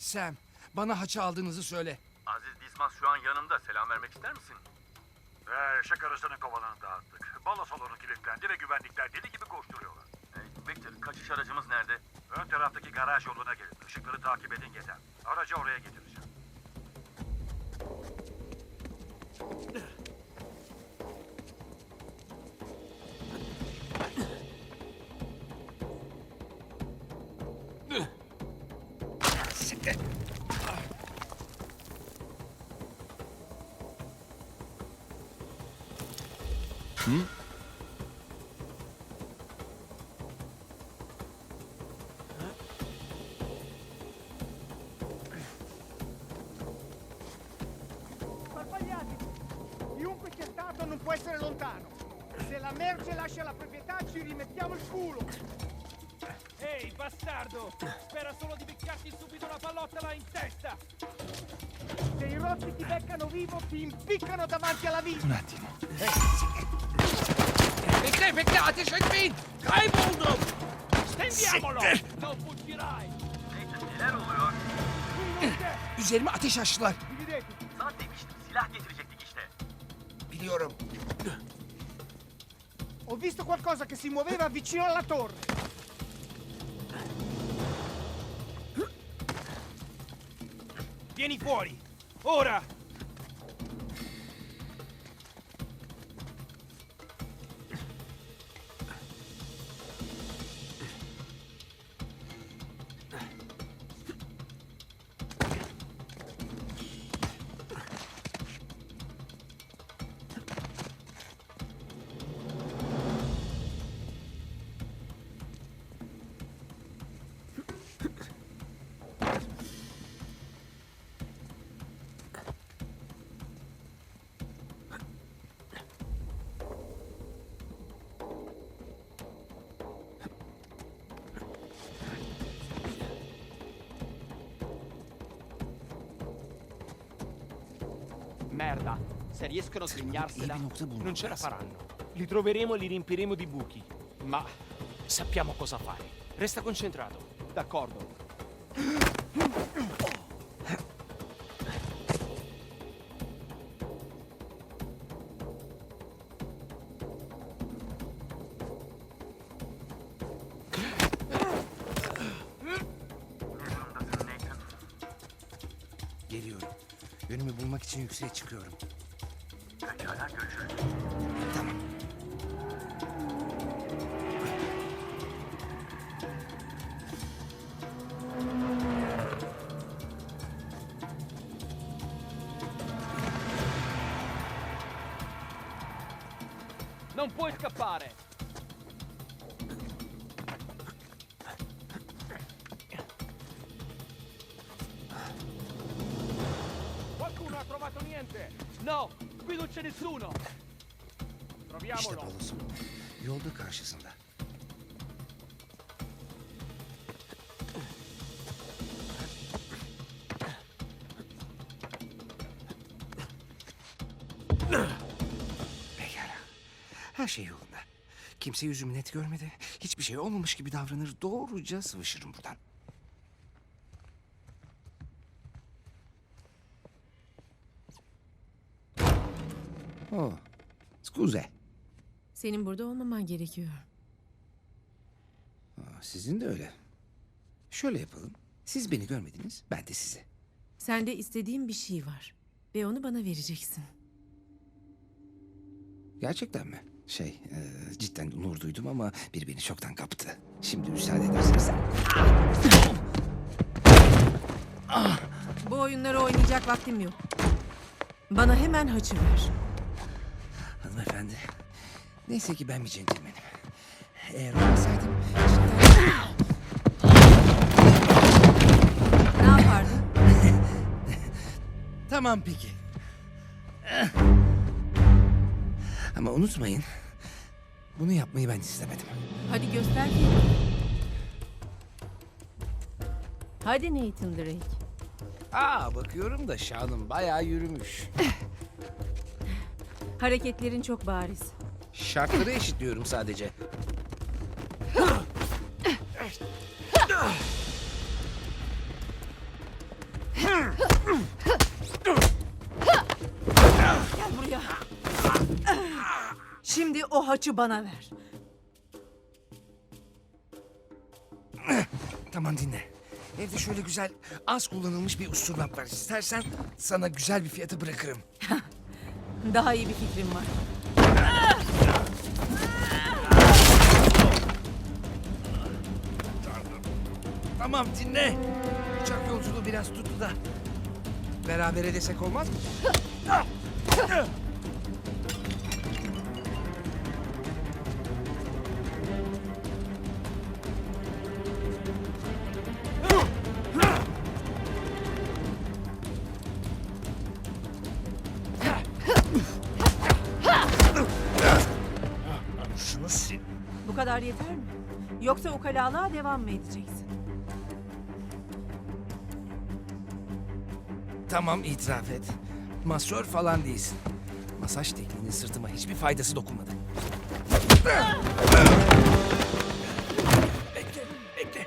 Sam, bana haçı aldığınızı söyle. Aziz Dismas şu an yanımda. Selam vermek ister misin? Ee, şakarısının kovanını dağıttık. Balo salonu kilitlendi ve güvenlikler deli gibi koşturuyorlar. Ee, Victor, kaçış aracımız nerede? Ön taraftaki garaj yoluna gelin. Işıkları takip edin yeter. Aracı oraya getireceğim. Stato non può essere lontano. Se la merce lascia la proprietà ci rimettiamo il culo. Ehi, bastardo! Spera solo di beccarti subito una pallottola in testa! Se i rossi ti beccano vivo ti impiccano davanti alla vita. Un attimo. Bekle bekle ateş etmeyin. Kayboldum. Stendiamolo! Non fuggirai! Neler oluyor? Üzerime ateş açtılar. Biliyorum. Ho visto qualcosa che si muoveva vicino alla torre. Vieni fuori! Ora! Merda, se riescono a svignarsela, Non ce la faranno. Li troveremo e li riempiremo di buchi. Ma sappiamo cosa fare. Resta concentrato. d'accordo. Yükseğe çıkıyorum. Pekala görüşürüz. Tamam. Non puoi İşte balosu. Yolda karşısında. Pekala. Her şey yolunda. Kimse yüzümü net görmedi. Hiçbir şey olmamış gibi davranır. Doğruca sıvışırım buradan. Oh. Scuze. Senin burada olmaman gerekiyor. Aa, Sizin de öyle. Şöyle yapalım. Siz beni görmediniz, ben de sizi. Sende istediğim bir şey var. Ve onu bana vereceksin. Gerçekten mi? Şey, e, cidden onur duydum ama biri beni çoktan kaptı. Şimdi müsaade ederseniz. Bu oyunları oynayacak vaktim yok. Bana hemen haçı ver. Hanımefendi, neyse ki ben bir centilmenim. Eğer olmasaydım. Ne yapardın? Tamam peki. Ama unutmayın, bunu yapmayı ben istemedim. Hadi göster kendini. Hadi Nathan Drake. Aa bakıyorum da şanım bayağı yürümüş. Hareketlerin çok bariz. Şartları eşitliyorum sadece. Gel buraya. Şimdi o haçı bana ver. Tamam dinle. Evde şöyle güzel az kullanılmış bir usturlap var. İstersen sana güzel bir fiyata bırakırım. Daha iyi bir fikrim var. Tamam dinle. Uçak yolculuğu biraz tuttu da. Berabere desek olmaz mı? Bu kadar yeter mi? Yoksa ukalalığa devam mı edeceksin? Tamam itiraf et. Masör falan değilsin. Masaj tekniğinin sırtıma hiçbir faydası dokunmadı. Bekle, bekle.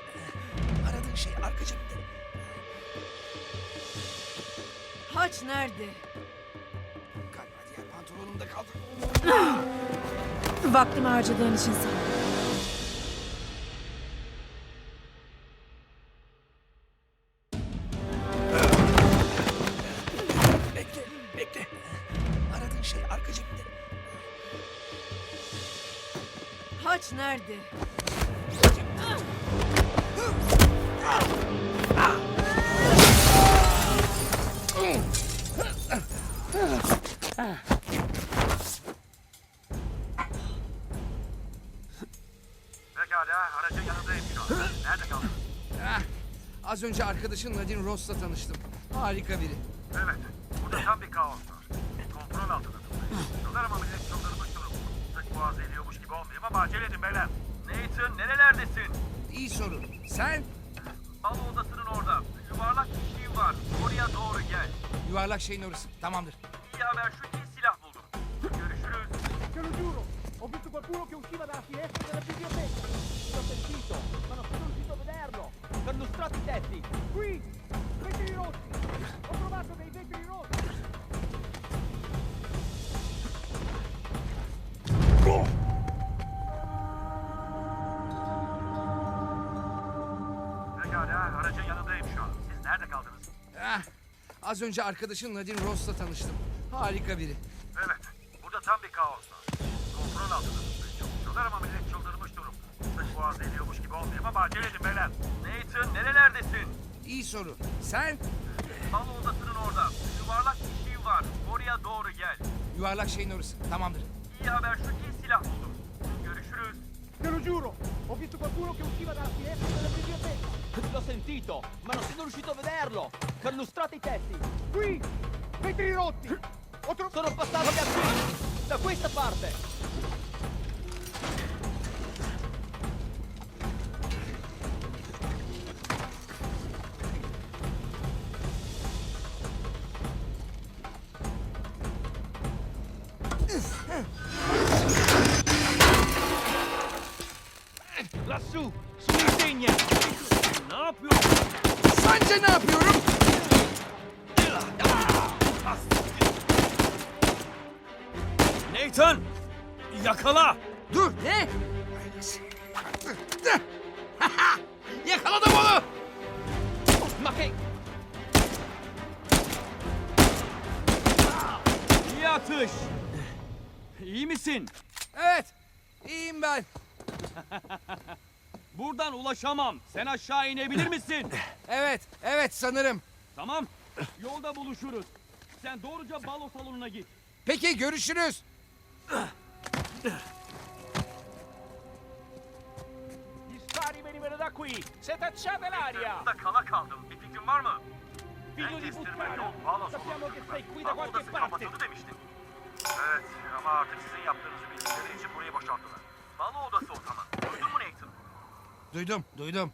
Aradığın şey arka cebinde. Haç nerede? Galiba diğer pantolonumda kaldı. Vaktimi harcadığın için sağ ol. Haç nerede? Pekala aracın yanındayım şu an. Nerede kaldın? Ah, az önce arkadaşın Nadine Ross'la tanıştım. Harika biri. Şeyin orası. Tamamdır. İyi haber şu ki silah buldum. Görüşürüz. Te lo giuro, ho visto qualcuno che usciva dalla finestra della biblioteca. L'ho sentito, ma non sono riuscito a vederlo. Perlustrati i tetti. Qui, vetri rossi. Az önce arkadaşın Nadine Ross'la tanıştım. Harika biri. Evet. Burada tam bir kaos var. Kontrol altında tutmaya çalışıyorlar ama millet çıldırmış durum. Sık boğaz ediyormuş gibi olmayayım ama acele edin beyler. Nathan nerelerdesin? İyi soru. Sen Balo odasının orada. Yuvarlak bir şey var. Oraya doğru gel. yuvarlak şeyin orası. Tamamdır. İyi haber şu ki silah buldum. Görüşürüz. Te lo giuro, ho visto qualcuno che usciva dalla finestra della biblioteca. L'ho sentito, ma non sono riuscito a vederlo. Perlustrati i tetti. Qui, vetri rotti. Sono passati da qui, da questa parte. Nathan! Yakala! Dur. Ne? Yakaladım onu. Ma che... İyi atış! İyi misin? Evet. İyiyim ben. Buradan ulaşamam. Sen aşağı inebilir misin? Evet. Evet sanırım. tamam. Yolda buluşuruz. Sen doğruca balo salonuna git. Peki görüşürüz. Gli spari venivano da qui. Se tacciate l'aria! Burada kala kaldım. Bir fikrin var mı? Figlio di puttana! Sappiamo che sei qui da qualche odası parte. kapatıldı demiştin. Evet ama artık sizin yaptığınızı bildikleri için burayı boşalttılar. Balo odası o zaman. Duydun mu Nathan? Duydum. Duydum.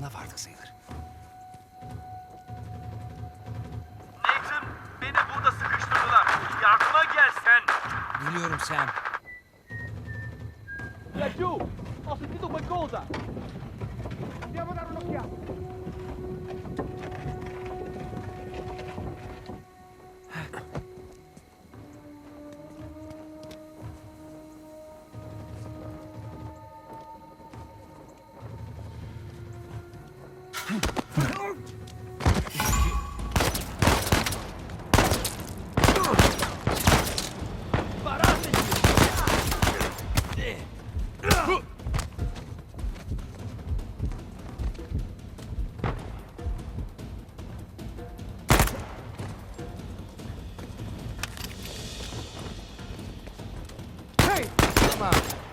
Balo salonuna vardık sayılır. Nathan beni burada sıkıştırdılar. Yardıma gelsen. Biliyorum Sam. Laggiù! Ho sentito qualcosa! Andiamo a dare un'occhiata. Prima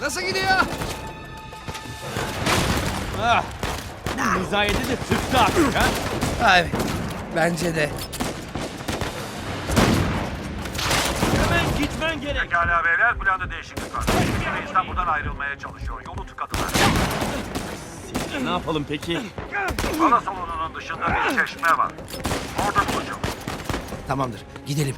Nasıl gidiyor? Müzayede de sıktı artık ha? Evet. Bence de. Hemen gitmen gerek. Pekala beyler planda değişiklik var. Kimi insan buradan ayrılmaya çalışıyor. Ne yapalım peki? Bala salonunun dışında bir çeşme var. Orada bulacağım. Tamamdır. Gidelim.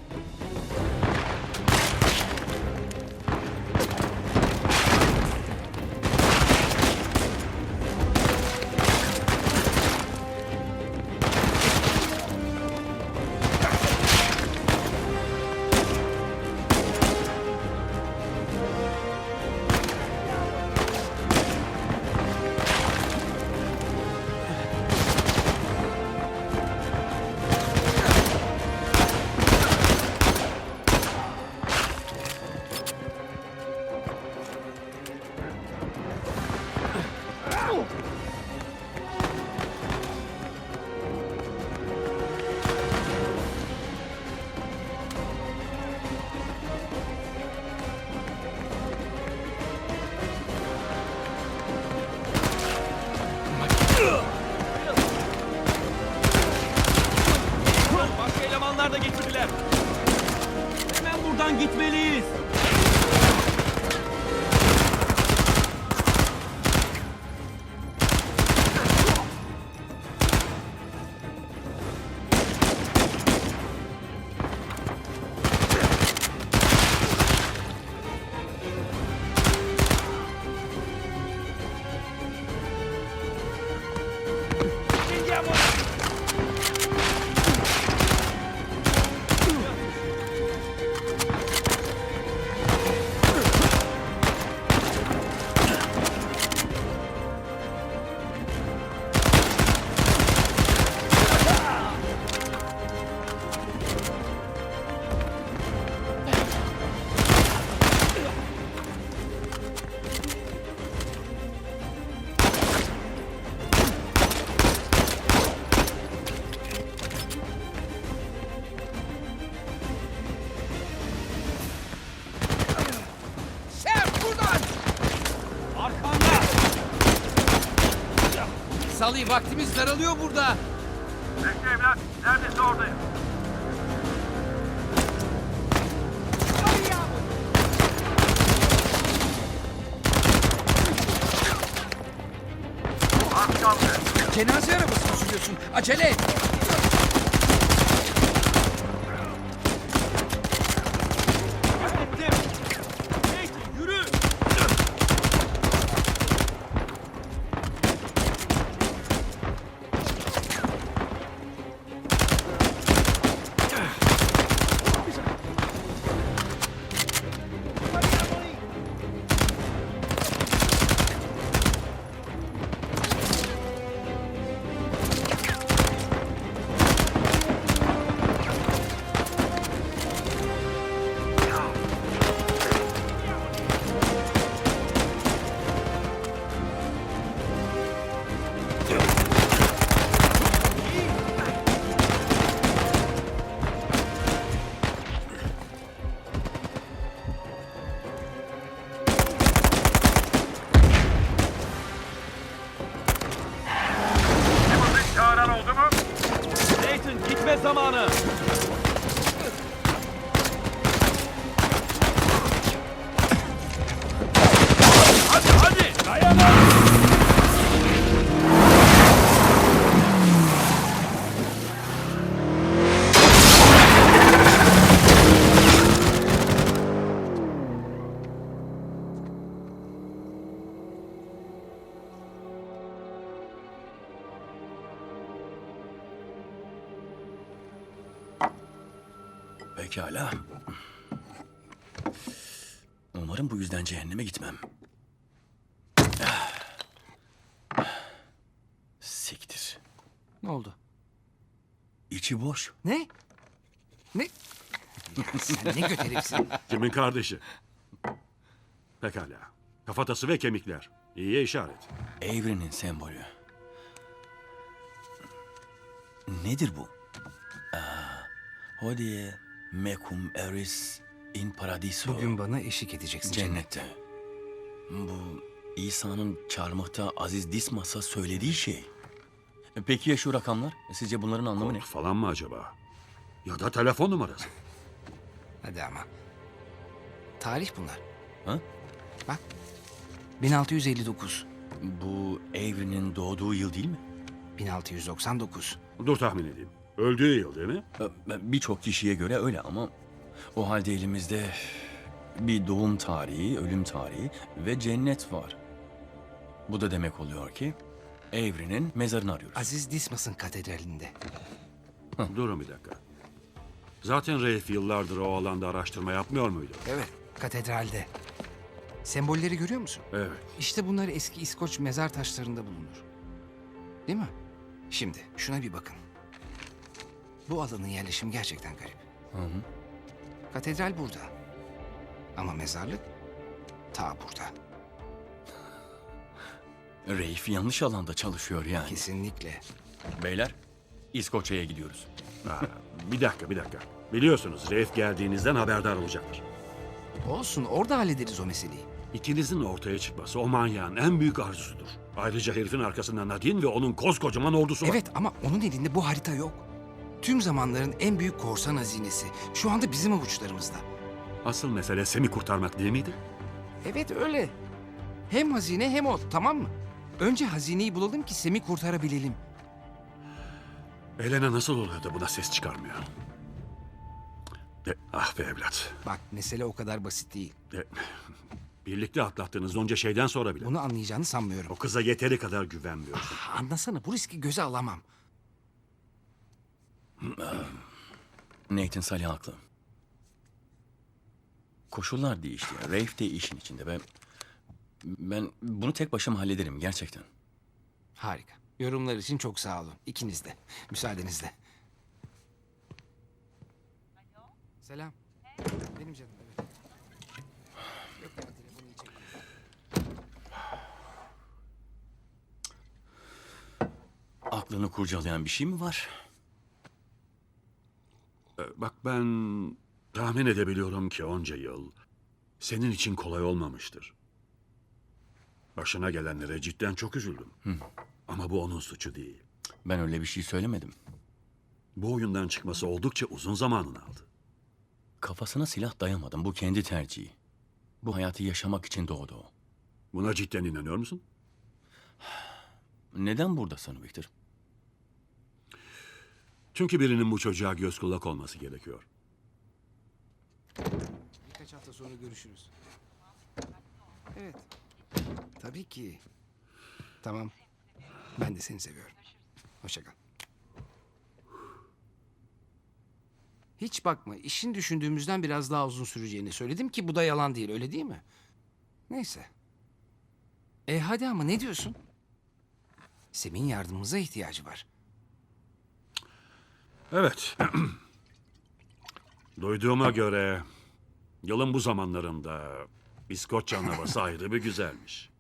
Daralıyor burada. Bekle evlat. Neredeyse oradayım. Cenaze arabasını sürüyorsun. Acele et. Pekala. Umarım bu yüzden cehenneme gitmem. Siktir. Ne oldu? İçi boş. Ne? Ne? Ya sen ne göt herifsin. Kimin kardeşi? Pekala. Kafatası ve kemikler. İyiye işaret. Evrenin sembolü. Nedir bu? Aa, hodie mecum eris in paradiso. Bugün bana eşlik edeceksin. Cennette. Bu İsa'nın çarmıhta Aziz Dismas'a söylediği şey. E, Peki ya şu rakamlar? E, Sizce bunların anlamı ne? Kod falan mı acaba? Ya da telefon numarası. Hadi ama. Tarih bunlar. Ha? Bak. 1659. Bu Avery'nin doğduğu yıl değil mi? 1699. Dur tahmin edeyim. Öldüğü yıl değil mi? Birçok kişiye göre öyle ama o halde elimizde bir doğum tarihi, ölüm tarihi ve cennet var. Bu da demek oluyor ki Avery'nin mezarını arıyoruz. Aziz Dismas'ın katedralinde. Durun bir dakika. Zaten Rafe yıllardır o alanda araştırma yapmıyor muydu? Evet, katedralde. Sembolleri görüyor musun? Evet. İşte bunlar eski İskoç mezar taşlarında bulunur. Değil mi? Şimdi şuna bir bakın. Bu alanın yerleşimi gerçekten garip. Katedral burada. Ama mezarlık ta burada. Rafe yanlış alanda çalışıyor yani. Kesinlikle. Beyler, İskoçya'ya gidiyoruz. Ha, bir dakika bir dakika. Biliyorsunuz Rafe geldiğinizden haberdar olacaktır. Olsun orada hallederiz o meseleyi. İkinizin ortaya çıkması o manyağın en büyük arzusudur. Ayrıca herifin arkasında Nadine ve onun koskocaman ordusu var. Evet ama onun elinde bu harita yok. Tüm zamanların en büyük korsan hazinesi. Şu anda bizim avuçlarımızda. Asıl mesele Sem'i kurtarmak değil miydi? Evet öyle. Hem hazine hem o tamam mı? Önce hazineyi bulalım ki Sem'i kurtarabilelim. Elena nasıl oluyor da buna ses çıkarmıyor? E, ah be evlat. Bak mesele o kadar basit değil. E, birlikte atlattığınız onca şeyden sonra bile. Bunu anlayacağını sanmıyorum. O kıza yeteri kadar güvenmiyorsun. Anlasana bu riski göze alamam. Nathan Salih haklı. Koşullar değişti. Rafe de işin içinde. Ben, ben bunu tek başıma hallederim gerçekten. Harika. Yorumlar için çok sağ olun. İkiniz de. Müsaadenizle. Selam. Benim canım evet. Yok ya telefonu çekmedim. Aklını kurcalayan bir şey mi var? Bak ben tahmin edebiliyorum ki onca yıl senin için kolay olmamıştır. Başına gelenlere cidden çok üzüldüm. Ama bu onun suçu değil. Ben öyle bir şey söylemedim. Bu oyundan çıkması oldukça uzun zamanını aldı. Kafasına silah dayamadım. Bu kendi tercihi. Bu hayatı yaşamak için doğdu o. Buna cidden inanıyor musun? Neden buradasın Victor? Çünkü birinin bu çocuğa göz kulak olması gerekiyor. Birkaç hafta sonra görüşürüz. Evet. Tabii ki. Tamam. Ben de seni seviyorum. Hoşça kal. Hiç bakma. işin düşündüğümüzden biraz daha uzun süreceğini söyledim ki bu da yalan değil. Öyle değil mi? Neyse. E hadi ama ne diyorsun? Sem'in yardımımıza ihtiyacı var. Evet. Duyduğuma göre yılın bu zamanlarında İskoç canavası ayrı bir güzelmiş.